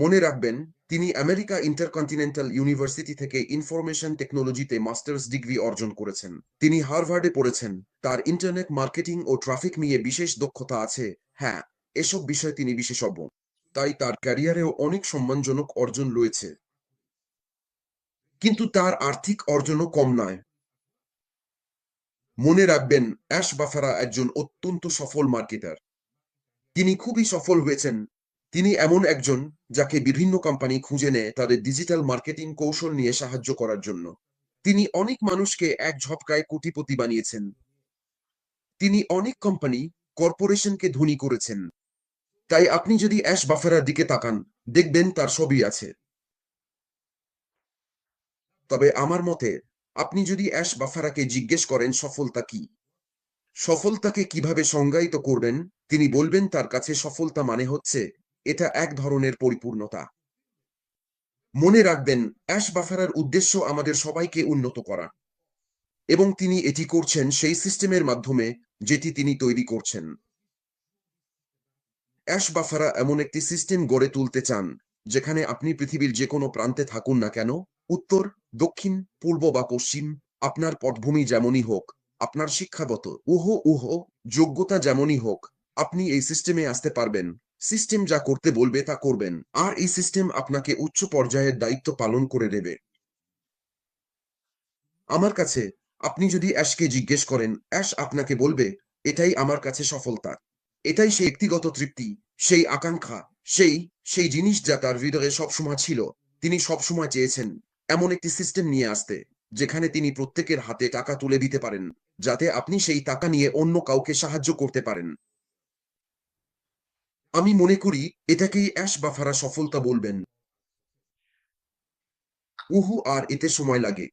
মনে রাখবেন, তিনি আমেরিকা ইন্টারকন্টিনেন্টাল ইউনিভার্সিটি থেকে ইনফরমেশন টেকনোলজিতে মাস্টার্স ডিগ্রি অর্জন করেছেন। তিনি হার্ভার্ডে পড়েছেন। তার ইন্টারনেট মার্কেটিং ও ট্রাফিক নিয়ে বিশেষ দক্ষতা আছে। হ্যাঁ এসব বিষয়ে তিনি বিশেষজ্ঞ। তাই তার ক্যারিয়ারেও অনেক সম্মানজনক অর্জন রয়েছে। কিন্তু তার আর্থিক অর্জনও কম নয়। মনে রাখবেন, অ্যাশ বাফারা একজন অত্যন্ত সফল মার্কেটার। তিনি খুবই সফল হয়েছেন। তিনি এমন একজন যাকে বিভিন্ন কোম্পানি খুঁজে নেয় তাদের ডিজিটাল মার্কেটিং কৌশল নিয়ে সাহায্য করার জন্য। তিনি অনেক মানুষকে এক ঝপকায় কোটিপতি বানিয়েছেন। তিনি অনেক কোম্পানি কর্পোরেশনকে ধনী করেছেন। তাই আপনি যদি অ্যাশ বাফারার দিকে তাকান, দেখবেন তার সবই আছে। তবে আমার মতে, আপনি যদি অ্যাশ বাফারাকে জিজ্ঞেস করেন সফলতা কি, সফলতাকে কীভাবে সংজ্ঞায়িত করবেন, তিনি বলবেন তার কাছে সফলতা মানে হচ্ছে এটা এক ধরনের পরিপূর্ণতা। মনে রাখবেন, অ্যাশ বাফারার উদ্দেশ্য আমাদের সবাইকে উন্নত করা। এবং তিনি এটি করছেন সেই সিস্টেমের মাধ্যমে যেটি তিনি তৈরি করছেন। অ্যাশ বাফারা এমন একটি সিস্টেম গড়ে তুলতে চান, যেখানে আপনি পৃথিবীর যে কোনো প্রান্তে থাকুন না কেন, উত্তর, দক্ষিণ, পূর্ব বা পশ্চিম, আপনার পটভূমি যেমনই হোক, আপনার শিক্ষাগত উহ উহ, যোগ্যতা যেমনই হোক, আপনি এই সিস্টেমে আসতে পারবেন। সিস্টেম যা করতে বলবে তা করবেন, আর এই সিস্টেম আপনাকে উচ্চ পর্যায়ের দায়িত্ব পালন করে দেবে। আমার কাছে, আপনি যদি অ্যাশকে জিজ্ঞেস করেন, অ্যাশ আপনাকে বলবে, এটাই আমার কাছে সফলতা। এটাই সেই ব্যক্তিগত তৃপ্তি, সেই আকাঙ্ক্ষা, সেই সেই জিনিস যা তার হৃদয়ে সবসময় ছিল। তিনি সবসময় চেয়েছেন এমন একটি সিস্টেম নিয়ে আসতে, যেখানে তিনি প্রত্যেকের হাতে টাকা তুলে দিতে পারেন, যাতে আপনি সেই টাকা নিয়ে অন্য কাউকে সাহায্য করতে পারেন। আমি মনে করি এটাকেই অ্যাশ বাফারা সফলতা বলবেন। উহু আর এতে সময় লাগে।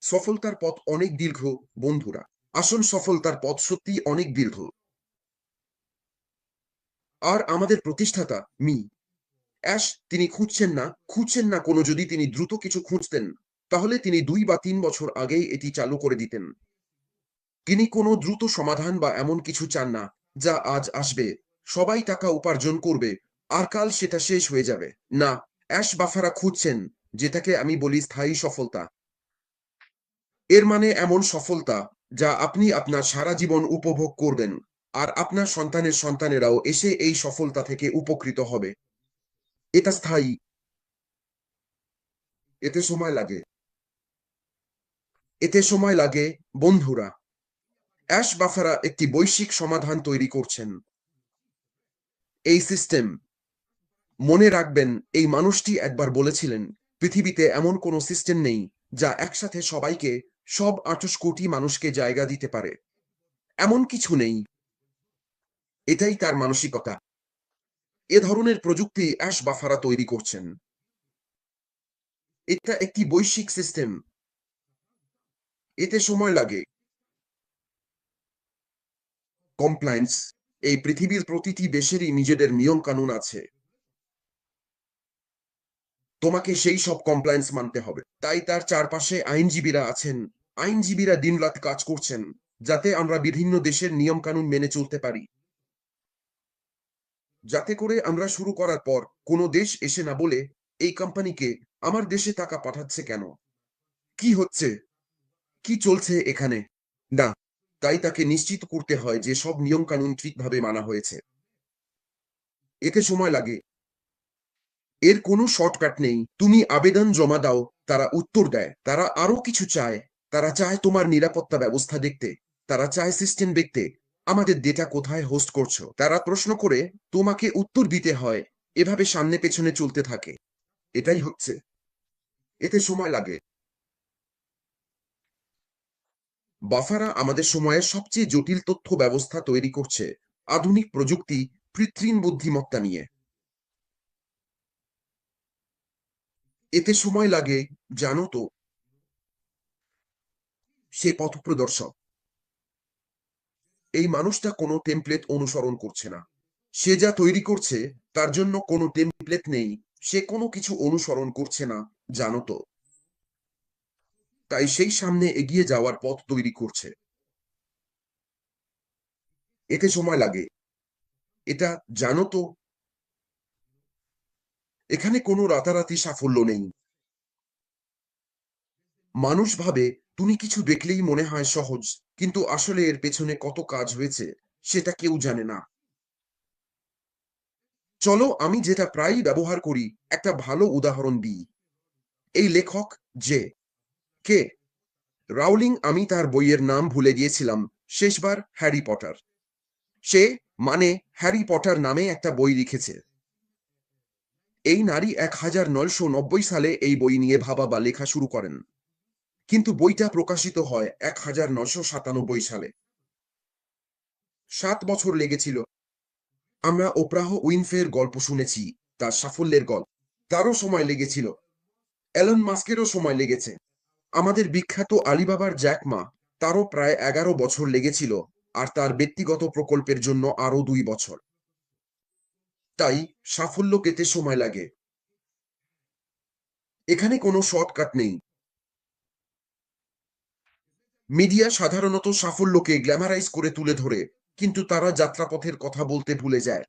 সফলতার পথ অনেক দীর্ঘ, বন্ধুরা। আসল সফলতার পথ সত্যি অনেক দীর্ঘ। আর আমাদের প্রতিষ্ঠাতা, মি। অ্যাশ, তিনি খুঁজছেন না খুঁজছেন না কোনো যদি তিনি দ্রুত কিছু খুঁজতেন, তাহলে তিনি দুই বা তিন বছর আগেই এটি চালু করে দিতেন। তিনি কোনো দ্রুত সমাধান বা এমন কিছু চান না। যা আজ আসবে। সবাই টাকা উপার্জন করবে, আর কাল সেটা শেষ হয়ে যাবে। না, অ্যাশ বাফারা খুঁজছেন, যেটাকে আমি বলি স্থায়ী সফলতা। এর মানে এমন সফলতা, যা আপনি আপনার সারা জীবন উপভোগ করবেন, আর আপনার সন্তানের সন্তানেরাও এসে এই সফলতা থেকে উপকৃত হবে। এটা স্থায়ী। এতে সময় লাগে। এতে সময় লাগে, বন্ধুরা। অ্যাশ বাফারা একটি বৈশ্বিক সমাধান তৈরি করছেন। এই সিস্টেম মনে রাখবেন, এই মানুষটি একবার বলেছিলেন, পৃথিবীতে এমন কোনো সিস্টেম নেই যা একসাথে সবাইকে, সব আটশ কোটি মানুষকে জায়গা দিতে পারে। এমন কিছু নেই। এটাই তার মানসিকতা। এ ধরনের প্রযুক্তি অ্যাশ বাফারা তৈরি করছেন। এটা একটি বৈশ্বিক সিস্টেম এতে সময় লাগে। কমপ্লায়েন্স এই পৃথিবীর প্রতিটি দেশেরই নিজেদের নিয়ম কানুন আছে। তোমাকে সেই সব কমপ্লায়েন্স মানতে হবে। তাই তার চারপাশে আইনজীবীরা আছেন। আইনজীবীরা দিনরাত কাজ করছেন, যাতে আমরা বিভিন্ন দেশের নিয়ম কানুন মেনে চলতে পারি। যাতে করে আমরা শুরু করার পর কোনো দেশ এসে না বলে, এই কোম্পানিকে আমার দেশে টাকা পাঠাচ্ছে কেন? কি হচ্ছে? কি চলছে এখানে? না তাই তাকে নিশ্চিত করতে হয় যে সব নিয়ম কানুন ঠিকভাবে মানা হয়েছে। এতে সময় লাগে। এর কোনো শর্টকাট নেই। তুমি আবেদন জমা দাও, তারা উত্তর দেয়। তারা আরও কিছু চায়। তারা চায় তোমার নিরাপত্তা ব্যবস্থা দেখতে। তারা চায় সিস্টেম দেখতে। আমাদের ডেটা কোথায় হোস্ট করছ? তারা প্রশ্ন করে, তোমাকে উত্তর দিতে হয়। এভাবে সামনে পেছনে চলতে থাকে। এটাই হচ্ছে। এতে সময় লাগে। বাফারা আমাদের সময়ের সবচেয়ে জটিল তথ্য ব্যবস্থা তৈরি করছে আধুনিক প্রযুক্তি, কৃত্রিম বুদ্ধিমত্তা নিয়ে। এতে সময় লাগে, জানো তো। সে পথপ্রদর্শক। এই মানুষটা কোনো টেমপ্লেট অনুসরণ করছে না। সে যা তৈরি করছে, তার জন্য কোনো টেমপ্লেট নেই। সে কোনো কিছু অনুসরণ করছে না, জানো তো। তাই সেই সামনে এগিয়ে যাওয়ার পথ তৈরি করছে। এতে সময় লাগে। এটা জানো তো, এখানে কোনো রাতারাতি সাফল্য নেই। মানুষ ভাবে, তুমি কিছু দেখলেই মনে হয় সহজ, কিন্তু আসলে এর পেছনে কত কাজ হয়েছে, সেটা কেউ জানে না। চলো আমি যেটা প্রায়ই ব্যবহার করি, একটা ভালো উদাহরণ দিই। এই লেখক যে কে? রাউলিং আমি তার বইয়ের নাম ভুলে গিয়েছিলাম। শেষবার হ্যারি পটার। সে মানে হ্যারি পটার নামে একটা বই লিখেছে। এই নারী এক হাজার নয়শো নব্বই সালে এই বই নিয়ে ভাবা বা লেখা শুরু করেন। কিন্তু বইটা প্রকাশিত হয় এক হাজার নশো সাতানব্বই সালে। সাত বছর লেগেছিল। আমরা ওপ্রাহ উইনফের গল্প শুনেছি, তার সাফল্যের গল্প। তারও সময় লেগেছিল। অ্যালন মাস্কেরও সময় লেগেছে। আমাদের বিখ্যাত আলিবাবার জ্যাকমা তারও প্রায় এগারো বছর লেগেছিল আর তার ব্যক্তিগত প্রকল্পের জন্য আরও দুই বছর। তাই সাফল্য পেতে সময় লাগে। এখানে কোনো শর্টকাট নেই। মিডিয়া সাধারণত সাফল্যকে গ্ল্যামারাইজ করে তুলে ধরে, কিন্তু তারা যাত্রাপথের কথা বলতে ভুলে যায়।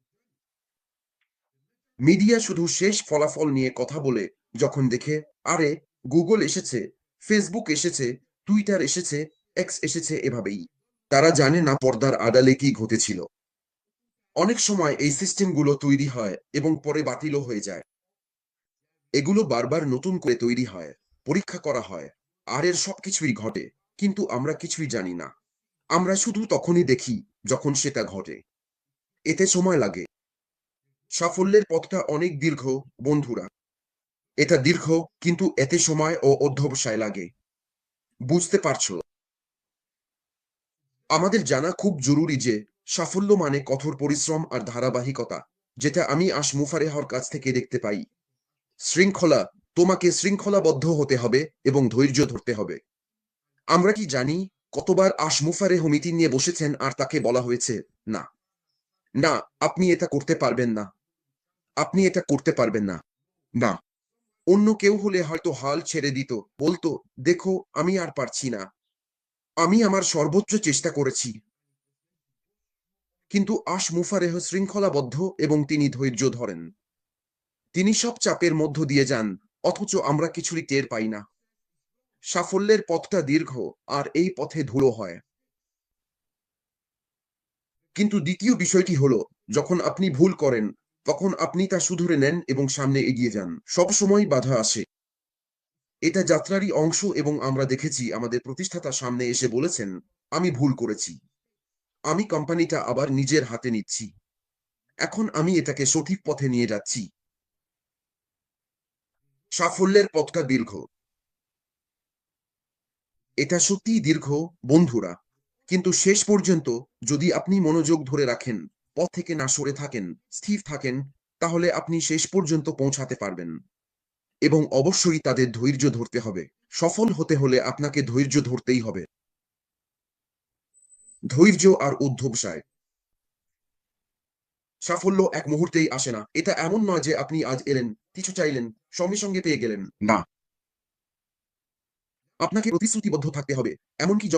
মিডিয়া শুধু শেষ ফলাফল নিয়ে কথা বলে, যখন দেখে, আরে, গুগল এসেছে। ফেসবুক এসেছে টুইটার এসেছে এক্স এসেছে এভাবেই। তারা জানে না পর্দার আড়ালে কি ঘটেছিল। অনেক সময় এই সিস্টেমগুলো তৈরি হয় এবং পরে বাতিলও হয়ে যায়। এগুলো বারবার নতুন করে তৈরি হয়, পরীক্ষা করা হয়, আর এর সবকিছুই ঘটে, কিন্তু আমরা কিছুই জানি না। আমরা শুধু তখনই দেখি যখন সেটা ঘটে। এতে সময় লাগে। সাফল্যের পথটা অনেক দীর্ঘ, বন্ধুরা। এটা দীর্ঘ, কিন্তু এতে সময় ও অধ্যবসায় লাগে। বুঝতে পারছ? আমাদের জানা খুব জরুরি যে, সাফল্য মানে কঠোর পরিশ্রম আর ধারাবাহিকতা, যেটা আমি আশ মুফারেহর কাছ থেকে দেখতে পাই। শৃঙ্খলা, তোমাকে শৃঙ্খলাবদ্ধ হতে হবে এবং ধৈর্য ধরতে হবে। আমরা কি জানি, কতবার আশ মুফারেহ মিটিং নিয়ে বসেছেন আর তাকে বলা হয়েছে? না। না, আপনি এটা করতে পারবেন না। আপনি এটা করতে পারবেন না। না। অন্য কেউ হলে হয়তো হাল ছেড়ে দিত। বলতো, দেখো, আমি আর পারছি না। আমি আমার সর্বোচ্চ চেষ্টা করেছি। কিন্তু আশ মুফারেহ শৃঙ্খলাবদ্ধ এবং তিনি ধৈর্য ধরেন। তিনি সব চাপের মধ্য দিয়ে যান, অথচ আমরা কিছুই টের পাই না। সাফল্যের পথটা দীর্ঘ, আর এই পথে ধুলো হয়। কিন্তু দ্বিতীয় বিষয়টি হলো, যখন আপনি ভুল করেন তখন আপনি তা শুধরে নেন এবং সামনে এগিয়ে যান। সব সময় বাধা আসে এটা যাত্রারই অংশ এবং আমরা দেখেছি, আমাদের প্রতিষ্ঠাতা সামনে এসে বলেছেন, আমি ভুল করেছি। আমি কোম্পানিটা আবার নিজের হাতে নিচ্ছি। এখন আমি এটাকে সঠিক পথে নিয়ে যাচ্ছি। সাফল্যের পথটা দীর্ঘ। এটা সত্যিই দীর্ঘ, বন্ধুরা। কিন্তু শেষ পর্যন্ত যদি আপনি মনোযোগ ধরে রাখেন পথ থেকে না সরে থাকেন, স্থির থাকেন, তাহলে আপনি শেষ পর্যন্ত পৌঁছাতে পারবেন। এবং অবশ্যই তাদের ধৈর্য ধরতে হবে। সফল হতে হলে আপনাকে ধৈর্য ধরতেই হবে। ধৈর্য আর অধ্যবসায় সাফল্য এক মুহূর্তেই আসে না। এটা এমন নয় যে আপনি আজ এলেন, কিছু চাইলেন, সঙ্গে সঙ্গে পেয়ে গেলেন। না। আপনাকে প্রতিশ্রুতিবদ্ধ থাকতে হবে। এমনকি যখন